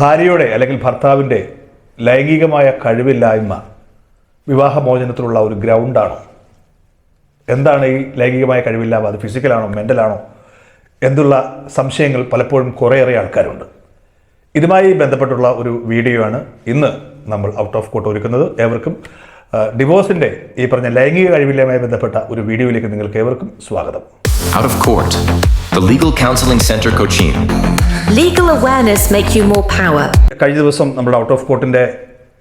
ഭാര്യയുടെ അല്ലെങ്കിൽ ഭർത്താവിന്റെ ലൈംഗികമായ കഴിവില്ലായ്മ വിവാഹമോചനത്തിനുള്ള ഒരു ഗ്രൗണ്ടാണോ? എന്താണ് ഈ ലൈംഗികമായ കഴിവില്ലായ്മ? അത് ഫിസിക്കലാണോ? മെന്റലാണോ എന്നുള്ള സംശയങ്ങൾ പലപ്പോഴും കുറേയേറെ ആൾക്കാരുണ്ട്. ഇതുമായി ബന്ധപ്പെട്ടുള്ള ഒരു വീഡിയോ ആണ് ഇന്ന് നമ്മൾ ഔട്ട് ഓഫ് കോട്ട് ഒരുക്കുന്നത്. ഏവർക്കും ഡിവോഴ്സിന്റെ ഈ പറഞ്ഞ ലൈംഗിക കഴിവില്ലായ്മയുമായി ബന്ധപ്പെട്ട ഒരു വീഡിയോയിലേക്ക് നിങ്ങൾക്ക് ഏവർക്കും സ്വാഗതം. Out of Court, the Legal Counseling Center Cochin. Legal awareness make you more power. കഴിഞ്ഞ ദിവസം നമ്മുടെ ഔട്ട് ഓഫ് കോർട്ടിന്റെ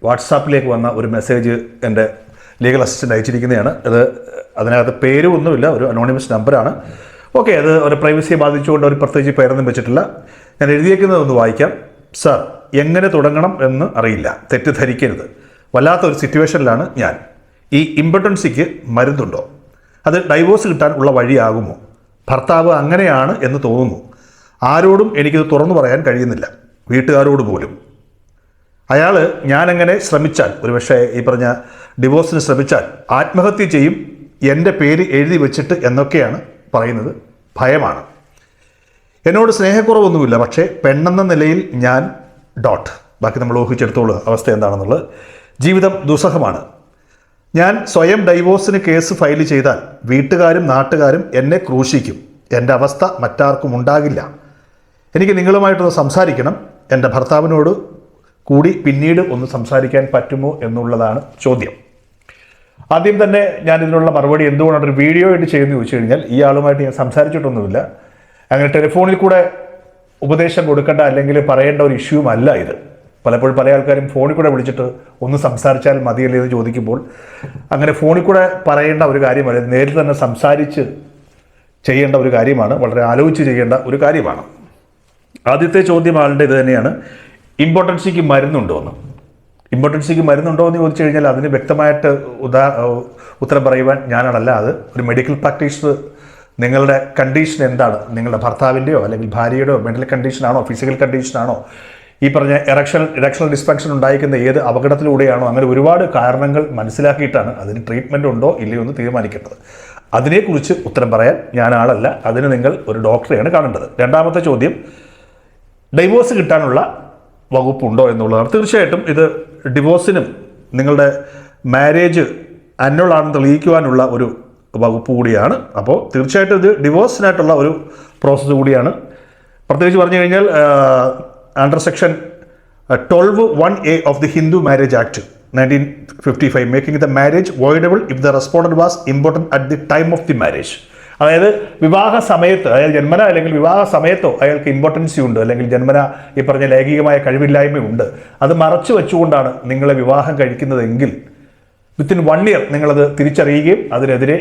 വാട്സാപ്പിലേക്ക് വന്ന ഒരു മെസ്സേജ് എന്റെ ലീഗൽ അസിസ്റ്റന്റ് അയച്ചിരിക്കുന്നതാണ്. അത് അതിനകത്ത് പേരും ഒന്നുമില്ല ഒരു അനോണിമസ് നമ്പറാണ് ഓക്കെ അത് ഒരു പ്രൈവസിയെ ബാധിച്ചുകൊണ്ട് ഒരു പ്രത്യേകിച്ച് പേരൊന്നും വെച്ചിട്ടില്ല. ഞാൻ എഴുതിയേക്കുന്നത് ഒന്ന് വായിക്കാം. സർ എങ്ങനെ തുടങ്ങണം എന്ന് അറിയില്ല. തെറ്റിദ്ധരിക്കരുത്. വല്ലാത്ത ഒരു സിറ്റുവേഷനിലാണ് ഞാൻ. ഈ ഇമ്പോർട്ടൻസിക്ക് മരുന്നുണ്ടോ? അത് ഡൈവോഴ്സ് കിട്ടാൻ ഉള്ള വഴിയാകുമോ? ഭർത്താവ് അങ്ങനെയാണ് എന്ന് തോന്നുന്നു. ആരോടും എനിക്കിത് തുറന്നു പറയാൻ കഴിയുന്നില്ല. വീട്ടുകാരോട് പോലും. അയാൾ ഞാനങ്ങനെ ശ്രമിച്ചാൽ ഒരുപക്ഷെ ഈ പറഞ്ഞ ഡിവോഴ്സിന് ശ്രമിച്ചാൽ ആത്മഹത്യ ചെയ്യും എന്റെ പേര് എഴുതി വെച്ചിട്ട് എന്നൊക്കെയാണ് പറയുന്നത്. ഭയമാണ്. എന്നോട് സ്നേഹക്കുറവൊന്നുമില്ല പക്ഷേ പെണ്ണെന്ന നിലയിൽ ഞാൻ ഡോട്ട്. ബാക്കി നമ്മൾ ഊഹിച്ചെടുത്തോളൂ അവസ്ഥ എന്താണെന്നുള്ളത്. ജീവിതം ദുസ്സഹമാണ്. ഞാൻ സ്വയം ഡൈവോഴ്സിന് കേസ് ഫയൽ ചെയ്താൽ വീട്ടുകാരും നാട്ടുകാരും എന്നെ ക്രൂശിക്കും. എന്റെ അവസ്ഥ മറ്റാർക്കും ഉണ്ടാകില്ല. എനിക്ക് നിങ്ങളുമായിട്ടൊന്ന് സംസാരിക്കണം. എന്റെ ഭർത്താവിനോട് കൂടി പിന്നീട് ഒന്ന് സംസാരിക്കാൻ പറ്റുമോ എന്നുള്ളതാണ് ചോദ്യം. ആദ്യം തന്നെ ഞാൻ ഇതിനുള്ള മറുപടി എന്തുകൊണ്ടാണ് ഒരു വീഡിയോ ആയിട്ട് ചെയ്യുന്നത് ചോദിച്ചു കഴിഞ്ഞാൽ ഈ ആളുമായിട്ട് ഞാൻ സംസാരിച്ചിട്ടൊന്നുമില്ല. അങ്ങനെ ടെലിഫോണിൽ കൂടെ ഉപദേശം കൊടുക്കേണ്ട അല്ലെങ്കിൽ പറയേണ്ട ഒരു ഇഷ്യൂവും അല്ല ഇത്. പലപ്പോഴും പല ആൾക്കാരും ഫോണിൽ കൂടെ വിളിച്ചിട്ട് ഒന്ന് സംസാരിച്ചാൽ മതിയല്ലേ എന്ന് ചോദിക്കുമ്പോൾ അങ്ങനെ ഫോണിൽ കൂടെ പറയേണ്ട ഒരു കാര്യമല്ല നേരിൽ തന്നെ സംസാരിച്ച് ചെയ്യേണ്ട ഒരു കാര്യമാണ് വളരെ ആലോചിച്ച് ചെയ്യേണ്ട ഒരു കാര്യമാണ്. ആദ്യത്തെ ചോദ്യം ആളുടെ ഇത് തന്നെയാണ് ഇമ്പോർട്ടൻസിക്ക് മരുന്നുണ്ടോ എന്ന്. ഇമ്പോർട്ടൻസിക്ക് മരുന്നുണ്ടോ എന്ന് ചോദിച്ചു കഴിഞ്ഞാൽ അതിന് വ്യക്തമായിട്ട് ഉദാ ഉത്തരം പറയുവാൻ ഞാനാണല്ല അത് ഒരു മെഡിക്കൽ പ്രാക്ടീഷണർ നിങ്ങളുടെ കണ്ടീഷൻ എന്താണ്? നിങ്ങളുടെ ഭർത്താവിന്റെയോ അല്ലെങ്കിൽ ഭാര്യയുടെയോ മെന്റൽ കണ്ടീഷനാണോ ഫിസിക്കൽ കണ്ടീഷനാണോ ഈ പറഞ്ഞ എറക്ഷൻ ഇറക്ഷണൽ ഡിസ്ഫങ്ഷൻ ഉണ്ടായിരിക്കുന്ന ഏത് അപകടത്തിലൂടെയാണോ അങ്ങനെ ഒരുപാട് കാരണങ്ങൾ മനസ്സിലാക്കിയിട്ടാണ് അതിന് ട്രീറ്റ്മെന്റ് ഉണ്ടോ ഇല്ലയോ എന്ന് തീരുമാനിക്കേണ്ടത് അതിനെക്കുറിച്ച് ഉത്തരം പറയാൻ ഞാൻ ആളല്ല അതിന് നിങ്ങൾ ഒരു ഡോക്ടറെയാണ് കാണേണ്ടത്. രണ്ടാമത്തെ ചോദ്യം ഡൈവോഴ്സ് കിട്ടാനുള്ള വകുപ്പുണ്ടോ എന്നുള്ളതാണ്. തീർച്ചയായിട്ടും ഇത് ഡിവോഴ്സിനും നിങ്ങളുടെ മാരേജ് അന്നുള്ളാണെന്ന് തെളിയിക്കുവാനുള്ള ഒരു വകുപ്പ് കൂടിയാണ്. അപ്പോൾ തീർച്ചയായിട്ടും ഇത് ഡിവോഴ്സിനായിട്ടുള്ള ഒരു പ്രോസസ്സ് കൂടിയാണ്. പ്രത്യേകിച്ച് പറഞ്ഞു കഴിഞ്ഞാൽ under section twelve one A of the Hindu marriage act nineteen fifty five making the marriage voidable if the respondent was important at the time of the marriage അതായത് വിവാഹ സമയത്ത് അതായത് ജന്മന അല്ലെങ്കിൽ വിവാഹ സമയത്തോ അയാൾക്ക് ഇമ്പോർട്ടൻസി ഉണ്ട് അല്ലെങ്കിൽ ജന്മന ഈ പറഞ്ഞ ലൈംഗികമായ കഴിവില്ലായ്മയുണ്ട് അത് മറച്ചു വെച്ചുകൊണ്ടാണ് നിങ്ങളെ വിവാഹം കഴിക്കുന്നതെങ്കിൽ വിത്തിൻ വൺ ഇയർ നിങ്ങളത് തിരിച്ചറിയുകയും അതിനെതിരെ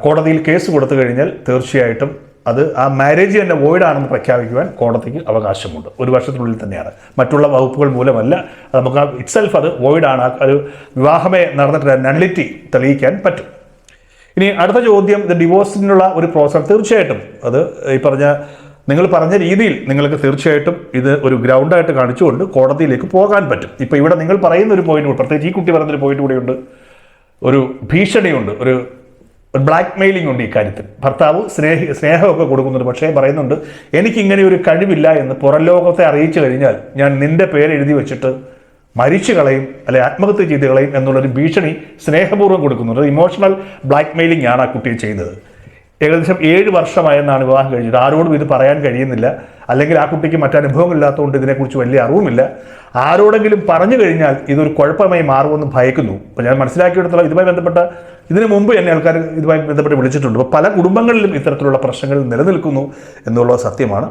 കോടതിയിൽ കേസ് കൊടുത്തു കഴിഞ്ഞാൽ തീർച്ചയായിട്ടും അത് ആ മാരേജ് തന്നെ ആണെന്ന് പ്രഖ്യാപിക്കുവാൻ കോടതിക്ക് അവകാശമുണ്ട്. ഒരു വർഷത്തിനുള്ളിൽ തന്നെയാണ്. മറ്റുള്ള വകുപ്പുകൾ മൂലമല്ല. അത് നമുക്ക് ഇറ്റ്സെൽഫ് അത് void ആണ്. ഒരു വിവാഹമേ നടന്നിട്ട് നള്ളിറ്റി തെളിയിക്കാൻ പറ്റും. ഇനി അടുത്ത ചോദ്യം ഇത് ഡിവോഴ്സിനുള്ള ഒരു പ്രോസസ് തീർച്ചയായിട്ടും അത് ഈ പറഞ്ഞ നിങ്ങൾ പറഞ്ഞ രീതിയിൽ നിങ്ങൾക്ക് തീർച്ചയായിട്ടും ഇത് ഒരു ഗ്രൗണ്ടായിട്ട് കാണിച്ചുകൊണ്ട് കോടതിയിലേക്ക് പോകാൻ പറ്റും. ഇപ്പോൾ ഇവിടെ നിങ്ങൾ പറയുന്ന ഒരു പോയിന്റ് പ്രത്യേകിച്ച് ഈ കുട്ടി പറയുന്നൊരു പോയിന്റ് കൂടെയുണ്ട് ഒരു ഭീഷണിയുണ്ട്. ഒരു ബ്ലാക്ക് മെയിലിംഗ് ഉണ്ട് ഈ കാര്യത്തിൽ. ഭർത്താവ് സ്നേഹി സ്നേഹമൊക്കെ കൊടുക്കുന്നുണ്ട്. പക്ഷേ പറയുന്നുണ്ട് എനിക്കിങ്ങനെ ഒരു കഴിവില്ല എന്ന് പുറം ലോകത്തെ അറിയിച്ചു കഴിഞ്ഞാൽ ഞാൻ നിന്റെ പേര് എഴുതി വെച്ചിട്ട് മരിച്ചു കളയും അല്ലെ ആത്മഹത്യ ചെയ്ത് കളയും എന്നുള്ളൊരു ഭീഷണി സ്നേഹപൂർവം കൊടുക്കുന്നുണ്ട്. ഇമോഷണൽ ബ്ലാക്ക് മെയിലിംഗ് ആണ് ആ കുട്ടി ചെയ്യുന്നത് ഏകദേശം ഏഴ് വർഷമായെന്നാണ് വിവാഹം കഴിഞ്ഞത്. ആരോടും ഇത് പറയാൻ കഴിയുന്നില്ല. അല്ലെങ്കിൽ ആ കുട്ടിക്ക് മറ്റനുഭവമില്ലാത്തതുകൊണ്ട് ഇതിനെക്കുറിച്ച് വലിയ അറിവുമില്ല. ആരോടെങ്കിലും പറഞ്ഞു കഴിഞ്ഞാൽ ഇതൊരു കുഴപ്പമായി മാറുമെന്ന് ഭയക്കുന്നു. അപ്പോൾ ഞാൻ മനസ്സിലാക്കിയെടുത്തോളം ഇതുമായി ബന്ധപ്പെട്ട ഇതിനു മുമ്പ് എന്നെ ആൾക്കാർ ഇതുമായി ബന്ധപ്പെട്ട് വിളിച്ചിട്ടുണ്ട്. അപ്പോൾ പല കുടുംബങ്ങളിലും ഇത്തരത്തിലുള്ള പ്രശ്നങ്ങൾ നിലനിൽക്കുന്നു എന്നുള്ളത് സത്യമാണ്.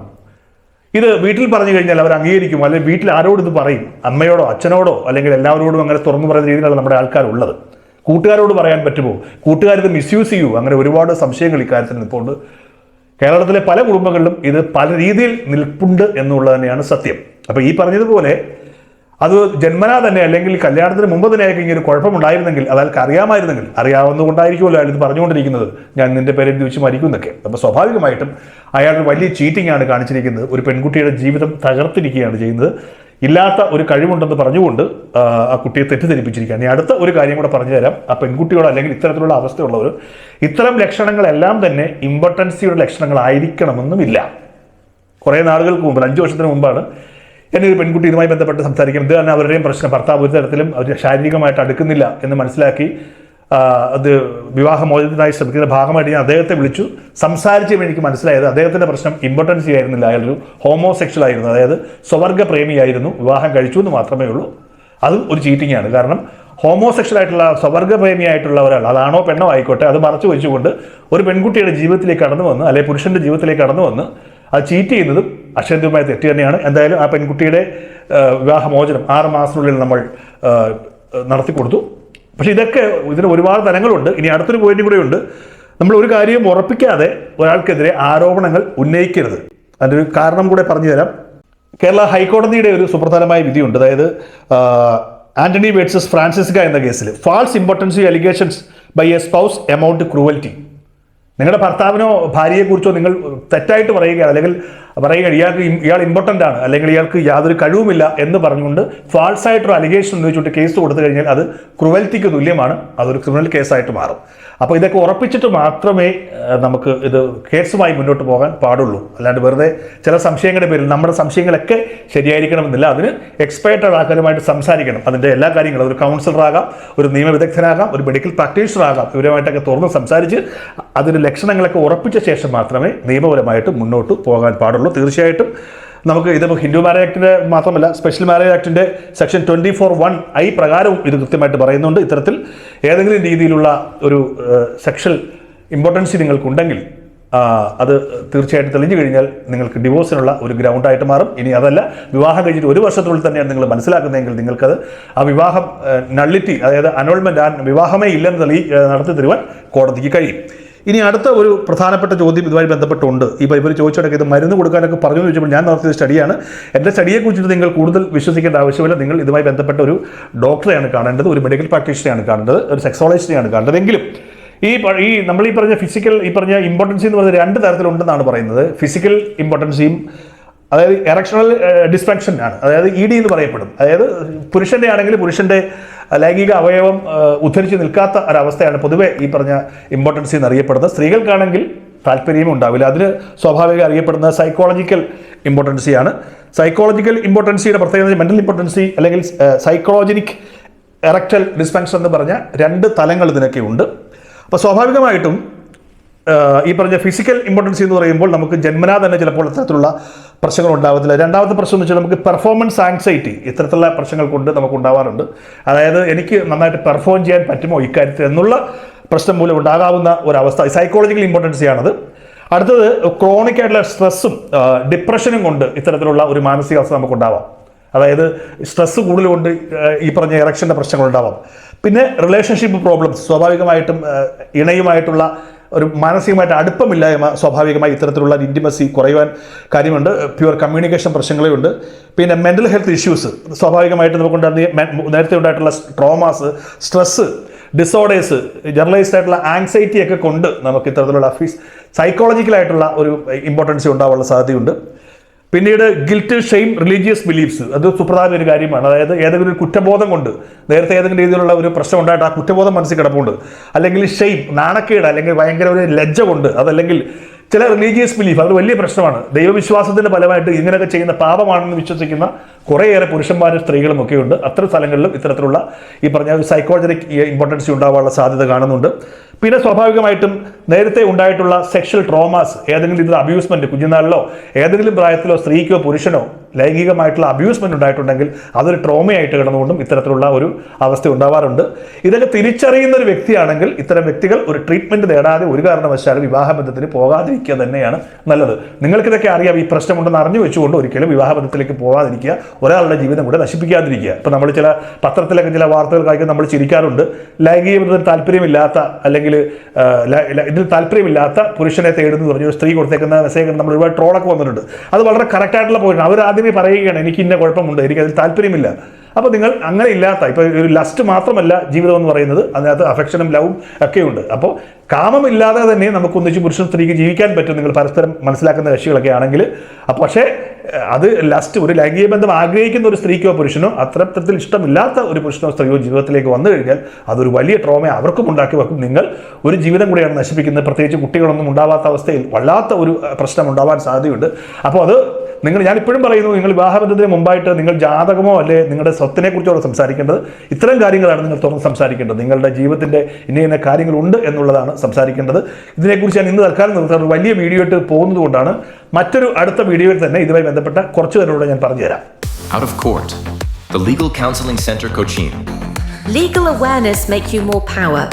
ഇത് വീട്ടിൽ പറഞ്ഞു കഴിഞ്ഞാൽ അവർ അംഗീകരിക്കും. അല്ലെങ്കിൽ വീട്ടിൽ ആരോട് ഇത് പറയും? അമ്മയോടോ അച്ഛനോടോ അല്ലെങ്കിൽ എല്ലാവരോടും അങ്ങനെ തുറന്നു പറയുന്ന രീതിയിലാണ് നമ്മുടെ ആൾക്കാരുള്ളത്. കൂട്ടുകാരോട് പറയാൻ പറ്റുമോ? കൂട്ടുകാരിത് മിസ്യൂസ് ചെയ്യൂ. അങ്ങനെ ഒരുപാട് സംശയങ്ങൾ ഇക്കാര്യത്തിൽ നിൽപ്പുണ്ട്. കേരളത്തിലെ പല കുടുംബങ്ങളിലും ഇത് പല രീതിയിൽ നിൽപ്പുണ്ട് എന്നുള്ളത് തന്നെയാണ് സത്യം. അപ്പോൾ ഈ പറഞ്ഞതുപോലെ അത് ജന്മനാ തന്നെ അല്ലെങ്കിൽ കല്യാണത്തിന് മുമ്പ് തന്നെ അയാൾക്ക് ഇങ്ങനെ ഒരു കുഴപ്പമുണ്ടായിരുന്നെങ്കിൽ അതായത് അറിയാമായിരുന്നെങ്കിൽ അറിയാവുന്നതുകൊണ്ടായിരിക്കുമല്ലോ അയാൾ ഇത് പറഞ്ഞുകൊണ്ടിരിക്കുന്നത്. ഞാൻ നിന്റെ പേരെ ദിവസം മരിക്കും എന്നൊക്കെ. അപ്പോൾ സ്വാഭാവികമായിട്ടും അയാൾ വലിയ ചീറ്റിംഗ് ആണ് കാണിച്ചിരിക്കുന്നത്. ഒരു പെൺകുട്ടിയുടെ ജീവിതം തകർത്തിരിക്കുകയാണ് ചെയ്യുന്നത്. ഇല്ലാത്ത ഒരു കഴിവുണ്ടെന്ന് പറഞ്ഞുകൊണ്ട് ആ കുട്ടിയെ തെറ്റിദ്ധരിപ്പിച്ചിരിക്കുകയാണ്. ഇനി അടുത്ത ഒരു കാര്യം കൂടെ പറഞ്ഞു തരാം. ആ പെൺകുട്ടിയോട് അല്ലെങ്കിൽ ഇത്തരത്തിലുള്ള അവസ്ഥയുള്ളവർ ഇത്തരം ലക്ഷണങ്ങളെല്ലാം തന്നെ ഇമ്പോർട്ടൻസിയുടെ ലക്ഷണങ്ങളായിരിക്കണമെന്നുമില്ല. കുറേ നാളുകൾക്ക് മുമ്പ് അഞ്ച് വർഷത്തിന് മുമ്പാണ് എന്നെ ഒരു പെൺകുട്ടി ഇതുമായി ബന്ധപ്പെട്ട് സംസാരിക്കും. ഇത് തന്നെ അവരുടെയും പ്രശ്നം. ഭർത്താവ് ഒരു തരത്തിലും അവർ ശാരീരികമായിട്ട് അടുക്കുന്നില്ല എന്ന് മനസ്സിലാക്കി അത് വിവാഹമോചനത്തിനായി ശ്രമിക്കുന്ന ഭാഗമായിട്ട് ഞാൻ അദ്ദേഹത്തെ വിളിച്ചു. സംസാരിച്ചപ്പോൾ എനിക്ക് മനസ്സിലായത് അദ്ദേഹത്തിന്റെ പ്രശ്നം ഇമ്പോർട്ടൻസി ആയിരുന്നില്ല. അയാളൊരു ഹോമോസെക്ഷൽ ആയിരുന്നു. അതായത് സ്വവർഗ പ്രേമിയായിരുന്നു വിവാഹം കഴിച്ചു എന്ന് മാത്രമേ ഉള്ളൂ. അതും ഒരു ചീറ്റിംഗ് ആണ്. കാരണം ഹോമോസെക്ഷൽ ആയിട്ടുള്ള സ്വവർഗ പ്രേമിയായിട്ടുള്ള ഒരാൾ അതാണോ പെണ്ണോ ആയിക്കോട്ടെ അത് മറച്ചു വെച്ചുകൊണ്ട് ഒരു പെൺകുട്ടിയുടെ ജീവിതത്തിലേക്ക് കടന്നു വന്ന് അല്ലെങ്കിൽ പുരുഷന്റെ ജീവിതത്തിലേക്ക് കടന്നു വന്ന് അത് ചീറ്റ് ചെയ്യുന്നതും അക്ഷരമായ തെറ്റ് തന്നെയാണ്. എന്തായാലും ആ പെൺകുട്ടിയുടെ വിവാഹമോചനം ആറ് മാസത്തിനുള്ളിൽ നമ്മൾ നടത്തി കൊടുത്തു. പക്ഷെ ഇതൊക്കെ ഇതിന് ഒരുപാട് തലങ്ങളുണ്ട് ഇനി അടുത്തൊരു പോയിന്റ് കൂടെ ഉണ്ട് നമ്മൾ ഒരു കാര്യം ഉറപ്പിക്കാതെ ഒരാൾക്കെതിരെ ആരോപണങ്ങൾ ഉന്നയിക്കരുത്. അതിന്റെ ഒരു കാരണം കൂടെ പറഞ്ഞു തരാം. കേരള ഹൈക്കോടതിയുടെ ഒരു സുപ്രധാനമായ വിധിയുണ്ട്. അതായത് ആന്റണി വേഴ്സസ് ഫ്രാൻസിസ്ക എന്ന കേസിൽ false impotency allegations by a spouse amount cruelty. നിങ്ങളുടെ ഭർത്താവിനോ ഭാര്യയെക്കുറിച്ചോ നിങ്ങൾ തെറ്റായിട്ട് പറയുകയാണ്. അല്ലെങ്കിൽ പറയുക ഇയാൾക്ക് ഇയാൾ ഇമ്പോർട്ടന്റ് ആണ്. അല്ലെങ്കിൽ ഇയാൾക്ക് യാതൊരു കഴിവുമില്ല എന്ന് പറഞ്ഞുകൊണ്ട് ഫാൾസ് ആയിട്ടൊരു അലിഗേഷൻ വെച്ചിട്ട് കേസ് കൊടുത്തു കഴിഞ്ഞാൽ അത് ക്രുവൽറ്റിക്ക് തുല്യമാണ്. അതൊരു ക്രിമിനൽ കേസായിട്ട് മാറും. അപ്പോൾ ഇതൊക്കെ ഉറപ്പിച്ചിട്ട് മാത്രമേ നമുക്ക് ഇത് കേസുമായി മുന്നോട്ട് പോകാൻ പാടുള്ളൂ. അല്ലാണ്ട് വെറുതെ ചില സംശയങ്ങളുടെ പേരിൽ നമ്മുടെ സംശയങ്ങളൊക്കെ ശരിയായിരിക്കണമെന്നില്ല. അതിന് എക്സ്പേർട്ട് ആൾക്കാരുമായിട്ട് സംസാരിക്കണം. അതിന്റെ എല്ലാ കാര്യങ്ങളും ഒരു കൗൺസിലറാകാം ഒരു നിയമവിദഗ്ധനാകാം ഒരു മെഡിക്കൽ പ്രാക്ടീഷണറാകാം ഇവരുമായിട്ടൊക്കെ തുറന്ന് സംസാരിച്ച് അതിന്റെ ലക്ഷണങ്ങളൊക്കെ ഉറപ്പിച്ച ശേഷം മാത്രമേ നിയമപരമായിട്ട് മുന്നോട്ട് പോകാൻ പാടുള്ളൂ. തീർച്ചയായിട്ടും നമുക്ക് ഇതിപ്പോൾ ഹിന്ദു മാരേജ് ആക്ടിന്റെ മാത്രമല്ല special marriage ആക്ടിന്റെ section twenty four one I പ്രകാരവും ഇത് കൃത്യമായിട്ട് പറയുന്നുണ്ട്. ഇത്തരത്തിൽ ഏതെങ്കിലും രീതിയിലുള്ള ഒരു സെക്ഷൽ ഇമ്പോർട്ടൻസ് നിങ്ങൾക്കുണ്ടെങ്കിൽ അത് തീർച്ചയായിട്ടും തെളിഞ്ഞു കഴിഞ്ഞാൽ നിങ്ങൾക്ക് ഡിവോഴ്സിനുള്ള ഒരു ഗ്രൗണ്ടായിട്ട് മാറും. ഇനി അതല്ല വിവാഹം കഴിഞ്ഞിട്ട് ഒരു വർഷത്തിനുള്ളിൽ തന്നെയാണ് നിങ്ങൾ മനസ്സിലാക്കുന്നതെങ്കിൽ നിങ്ങൾക്കത് ആ വിവാഹം നള്ളിറ്റി അതായത് അനോൾമെന്റ് ആ വിവാഹമേ ഇല്ലെന്ന് തെളി നടത്തി തരുവാൻ കോടതിക്ക് കഴിയും. ഇനി അടുത്ത ഒരു പ്രധാനപ്പെട്ട ചോദ്യം ഇതുമായി ബന്ധപ്പെട്ടുണ്ട്. ഇപ്പോൾ ഇവർ ചോദിച്ചിടക്ക് ഇത് മരുന്ന് കൊടുക്കാനൊക്കെ പറഞ്ഞു ചോദിച്ചപ്പോൾ ഞാൻ നടത്തിയ സ്റ്റഡിയാണ്. എന്റെ സ്റ്റഡിയെ കുറിച്ചിട്ട് നിങ്ങൾ കൂടുതൽ വിശ്വസിക്കേണ്ട ആവശ്യമില്ല. നിങ്ങൾ ഇതുമായി ബന്ധപ്പെട്ട ഒരു ഡോക്ടറെയാണ് കാണേണ്ടത് ഒരു മെഡിക്കൽ പ്രാക്ടീഷനെയാണ് കാണേണ്ടത് ഒരു സെക്സോളജിസ്റ്റിനെയാണ് കാണേണ്ടത്. എങ്കിലും ഈ ഈ നമ്മൾ ഈ പറഞ്ഞ ഫിസിക്കൽ ഈ പറഞ്ഞ ഇമ്പോർട്ടൻസി എന്ന് പറയുന്നത് രണ്ട് തരത്തിലുണ്ടെന്നാണ് പറയുന്നത്. ഫിസിക്കൽ ഇമ്പോർട്ടൻസിയും അതായത് എറക്ഷണൽ ഡിസ്ഫങ്ഷൻ ആണ്. അതായത് ഇ ഡി എന്ന് പറയപ്പെടും. അതായത് പുരുഷന്റെ ആണെങ്കിൽ പുരുഷന്റെ ലൈംഗിക അവയവം ഉദ്ധരിച്ച് നിൽക്കാത്ത ഒരവസ്ഥയാണ് പൊതുവേ ഈ പറഞ്ഞ ഇമ്പോർട്ടൻസി എന്നറിയപ്പെടുന്നത്. സ്ത്രീകൾക്കാണെങ്കിൽ താല്പര്യം ഉണ്ടാവില്ല. അതിന് സ്വാഭാവിക അറിയപ്പെടുന്ന സൈക്കോളജിക്കൽ ഇമ്പോർട്ടൻസിയാണ് സൈക്കോളജിക്കൽ ഇമ്പോർട്ടൻസിയുടെ പ്രത്യേകത മെന്റൽ ഇമ്പോർട്ടൻസി അല്ലെങ്കിൽ സൈക്കോളജിനിക് എറക്ടൽ ഡിസ്ഫങ്ഷൻ എന്ന് പറഞ്ഞ രണ്ട് തലങ്ങൾ ഇതിനൊക്കെ ഉണ്ട്. അപ്പോൾ സ്വാഭാവികമായിട്ടും ഈ പറഞ്ഞ ഫിസിക്കൽ ഇമ്പോർട്ടൻസ് എന്ന് പറയുമ്പോൾ നമുക്ക് ജന്മനാ തന്നെ ചിലപ്പോൾ ഇത്തരത്തിലുള്ള പ്രശ്നങ്ങൾ ഉണ്ടാവത്തില്ല. രണ്ടാമത്തെ പ്രശ്നം എന്ന് വെച്ചാൽ നമുക്ക് പെർഫോമൻസ് ആങ്സൈറ്റി ഇത്തരത്തിലുള്ള പ്രശ്നങ്ങൾ കൊണ്ട് നമുക്ക് ഉണ്ടാവാറുണ്ട്. അതായത് എനിക്ക് നന്നായിട്ട് പെർഫോം ചെയ്യാൻ പറ്റുമോ ഇക്കാര്യത്തിൽ എന്നുള്ള പ്രശ്നം മൂലം ഉണ്ടാകാവുന്ന ഒരവസ്ഥ സൈക്കോളജിക്കൽ ഇമ്പോർട്ടൻസിയാണത് അടുത്തത് ക്രോണിക് ആയിട്ടുള്ള സ്ട്രെസ്സും ഡിപ്രഷനും കൊണ്ട് ഇത്തരത്തിലുള്ള ഒരു മാനസികാവസ്ഥ നമുക്ക് ഉണ്ടാവാം അതായത് സ്ട്രെസ് കൂടുതൽ കൊണ്ട് ഈ പറഞ്ഞ ഇറക്ഷന്റെ പ്രശ്നങ്ങൾ ഉണ്ടാവാം. പിന്നെ റിലേഷൻഷിപ്പ് പ്രോബ്ലംസ് സ്വാഭാവികമായിട്ടും ഇണയുമായിട്ടുള്ള ഒരു മാനസികമായിട്ട് അടുപ്പമില്ലായ്മ സ്വാഭാവികമായി ഇത്തരത്തിലുള്ള ഇന്റിമസി കുറയുവാൻ കാര്യമുണ്ട്. പ്യുവർ കമ്മ്യൂണിക്കേഷൻ പ്രശ്നങ്ങളെയുണ്ട് പിന്നെ മെന്റൽ ഹെൽത്ത് ഇഷ്യൂസ് സ്വാഭാവികമായിട്ട് നമുക്കുണ്ടായിരുന്ന നേരത്തെ ഉണ്ടായിട്ടുള്ള ട്രോമാസ് സ്ട്രെസ്സ് ഡിസോർഡേഴ്സ് ജനറലൈസ്ഡ് ആയിട്ടുള്ള ആങ്സൈറ്റി ഒക്കെ കൊണ്ട് നമുക്ക് ഇത്തരത്തിലുള്ള ഫീസ് സൈക്കോളജിക്കലായിട്ടുള്ള ഒരു ഇമ്പോർട്ടൻസ് ഉണ്ടാവാനുള്ള സാധ്യതയുണ്ട്. പിന്നീട് ഗിൽറ്റ് ഷെയിം റിലീജിയസ് ബിലീഫ്സ് അത് സുപ്രധാന ഒരു കാര്യമാണ്. അതായത് ഏതെങ്കിലും ഒരു കുറ്റബോധം കൊണ്ട് നേരത്തെ ഏതെങ്കിലും രീതിയിലുള്ള ഒരു പ്രശ്നം ഉണ്ടായിട്ട് ആ കുറ്റബോധം മനസ്സിൽ കിടപ്പുണ്ട്. അല്ലെങ്കിൽ ഷെയിം നാണക്കേട് അല്ലെങ്കിൽ ഭയങ്കര ഒരു ലജ്ജ കൊണ്ട് അതല്ലെങ്കിൽ ചില റിലീജിയസ് ബിലീഫ് അത് വലിയ പ്രശ്നമാണ്. ദൈവവിശ്വാസത്തിന്റെ ഫലമായിട്ട് ഇങ്ങനെയൊക്കെ ചെയ്യുന്ന പാപമാണെന്ന് വിശ്വസിക്കുന്ന കുറേയേറെ പുരുഷന്മാരും സ്ത്രീകളും ഒക്കെ ഉണ്ട് അത്തരം സ്ഥലങ്ങളിലും ഇത്തരത്തിലുള്ള ഈ പറഞ്ഞ സൈക്കോളജിക് ഇമ്പോർട്ടൻസി ഉണ്ടാവാനുള്ള സാധ്യത കാണുന്നുണ്ട്. പിന്നെ സ്വാഭാവികമായിട്ടും നേരത്തെ ഉണ്ടായിട്ടുള്ള സെക്ഷൽ ട്രോമാസ് ഏതെങ്കിലും രീതിയിൽ അബ്യൂസ്മെന്റ് കുഞ്ഞുനാളിലോ ഏതെങ്കിലും പ്രായത്തിലോ സ്ത്രീക്കോ പുരുഷനോ ലൈംഗികമായിട്ടുള്ള അബ്യൂസ്മെന്റ് ഉണ്ടായിട്ടുണ്ടെങ്കിൽ അതൊരു ട്രോമയായിട്ട് കിടന്നുകൊണ്ടും ഇത്തരത്തിലുള്ള ഒരു അവസ്ഥ ഉണ്ടാവാറുണ്ട്. ഇതൊക്കെ തിരിച്ചറിയുന്ന ഒരു വ്യക്തിയാണെങ്കിൽ ഇത്തരം വ്യക്തികൾ ഒരു ട്രീറ്റ്മെന്റ് നേടാതെ ഒരു കാരണവശാലും വിവാഹബന്ധത്തിന് പോകാതിരിക്കുക തന്നെയാണ് നല്ലത്. നിങ്ങൾക്കിതൊക്കെ അറിയാം ഈ പ്രശ്നമുണ്ടെന്ന് അറിഞ്ഞു വെച്ചുകൊണ്ട് ഒരിക്കലും വിവാഹബന്ധത്തിലേക്ക് പോകാതിരിക്കുക. ഒരാളുടെ ജീവിതം കൂടെ നശിപ്പിക്കാതിരിക്കുക. ഇപ്പം നമ്മൾ ചില പത്രത്തിലൊക്കെ ചില വാർത്തകൾ കായിക്കും നമ്മൾ ചിരിക്കാറുണ്ട്. ലൈംഗിക ബന്ധത്തിന് താല്പര്യമില്ലാത്ത അല്ലെങ്കിൽ ഇതിൽ താല്പര്യമില്ലാത്ത പുരുഷനെ തേടുന്നു പറഞ്ഞു സ്ത്രീ കൊടുത്തേക്കുന്ന മെസ്സേജ് നമ്മൾ ഒരുപാട് ട്രോളൊക്കെ വന്നിട്ടുണ്ട്. അത് വളരെ കറക്റ്റ് ആയിട്ടുള്ള പോയിന്റ് അവർ ആദ്യമേ പറയുകയാണ് എനിക്ക് ഇന്ന കുഴപ്പമുണ്ട് എനിക്ക് അതിൽ താല്പര്യമില്ല. അപ്പോൾ നിങ്ങൾ അങ്ങനെ ഇല്ലാത്ത ഇപ്പോൾ ഒരു ലസ്റ്റ് മാത്രമല്ല ജീവിതം എന്ന് പറയുന്നത് അതിനകത്ത് അഫെക്ഷനും ലവും ഒക്കെയുണ്ട്. അപ്പോൾ കാമമില്ലാതെ തന്നെ നമുക്ക് ഒന്നിച്ച് പുരുഷൻ സ്ത്രീക്ക് ജീവിക്കാൻ പറ്റും നിങ്ങൾ പരസ്പരം മനസ്സിലാക്കുന്ന കക്ഷികളൊക്കെ ആണെങ്കിൽ. അപ്പോൾ പക്ഷേ അത് ലസ്റ്റ് ഒരു ലൈംഗിക ബന്ധം ആഗ്രഹിക്കുന്ന ഒരു സ്ത്രീക്കോ പുരുഷനോ അത്തരത്തിൽ ഇഷ്ടമില്ലാത്ത ഒരു പുരുഷനോ സ്ത്രീയോ ജീവിതത്തിലേക്ക് വന്നു കഴിഞ്ഞാൽ അതൊരു വലിയ ട്രോമ അവർക്കും ഉണ്ടാക്കി വെക്കും. നിങ്ങൾ ഒരു ജീവിതം കൂടിയാണ് നശിപ്പിക്കുന്നത്. പ്രത്യേകിച്ച് കുട്ടികളൊന്നും ഉണ്ടാവാത്ത അവസ്ഥയിൽ വല്ലാത്ത ഒരു പ്രശ്നം ഉണ്ടാവാൻ സാധ്യതയുണ്ട്. അപ്പോൾ അത് നിങ്ങൾ ഞാൻ ഇപ്പോഴും പറയുന്നു നിങ്ങൾ വിവാഹബന്ധത്തിന് മുമ്പായിട്ട് നിങ്ങൾ ജാതകമോ അല്ലെ നിങ്ങളുടെ സ്വത്തിനെ കുറിച്ചോ സംസാരിക്കേണ്ടത്? ഇത്തരം കാര്യങ്ങളാണ് നിങ്ങൾ തുറന്ന് സംസാരിക്കേണ്ടത്. നിങ്ങളുടെ ജീവിതത്തിന്റെ ഇന്ന ഇന്ന കാര്യങ്ങളുണ്ട് എന്നുള്ളതാണ് സംസാരിക്കേണ്ടത്. ഇതിനെക്കുറിച്ച് ഞാൻ ഇന്ന് തൽക്കാലം നിർത്താൻ ഒരു വലിയ വീഡിയോ ഇട്ട് പോകുന്നത് കൊണ്ടാണ്. മറ്റൊരു അടുത്ത വീഡിയോയിൽ തന്നെ ഇതുമായി ബന്ധപ്പെട്ട കുറച്ച് പേരോട് ഞാൻ പറഞ്ഞുതരാം Out of Court, the Legal Counseling Center Cochin. Legal awareness make you more power.